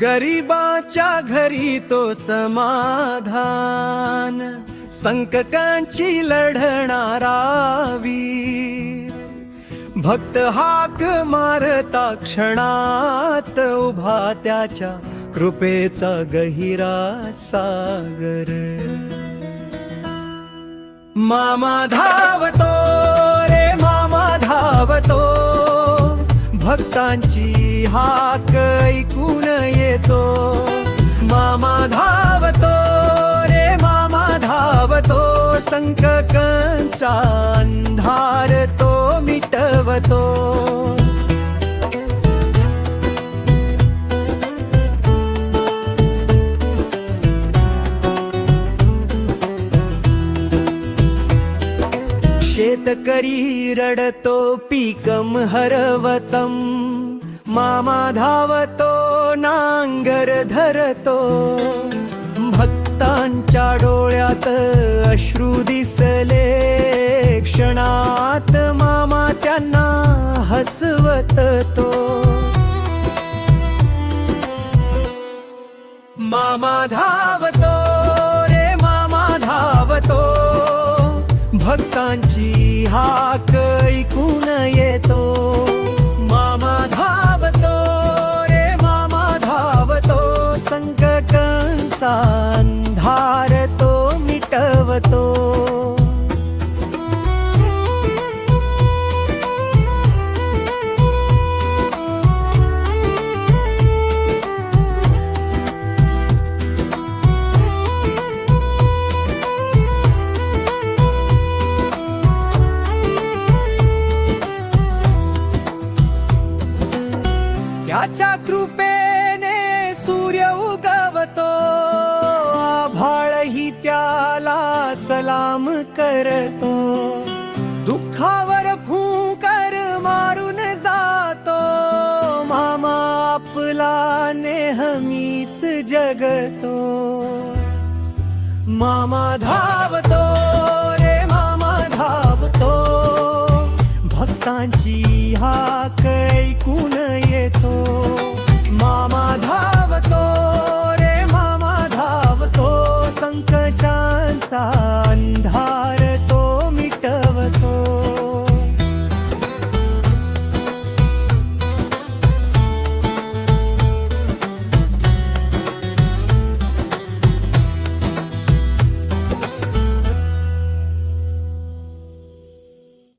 गरिबाच्या घरी तो समाधान. संकटांची लढणारा वीर भक्त हाक मारता क्षणात उभा त्याच्या कृपेचा गहिरा सागर. मामा धावतो. हाक ऐकून येतो? मामा धावतो रे मामा धावतो. संकटांचा अंधार तो मिटवतो. शेतकरी रडतो पीकम हरवतम. मामा धावतो नांगर धरतो. भक्तांच्या डोळ्यात अश्रू दिसले. क्षणात मामा त्यांना हसवत तो मामा धावतो रे मामा धावतो. भक्तांची हाक ऐकून येतो. त्याच्या कृपेने सूर्य उगवतो. आभाळही त्याला सलाम करतो. दुःखावर फुंकर मारून जातो. मामा आपला नेहमीच जगतो. मामा धा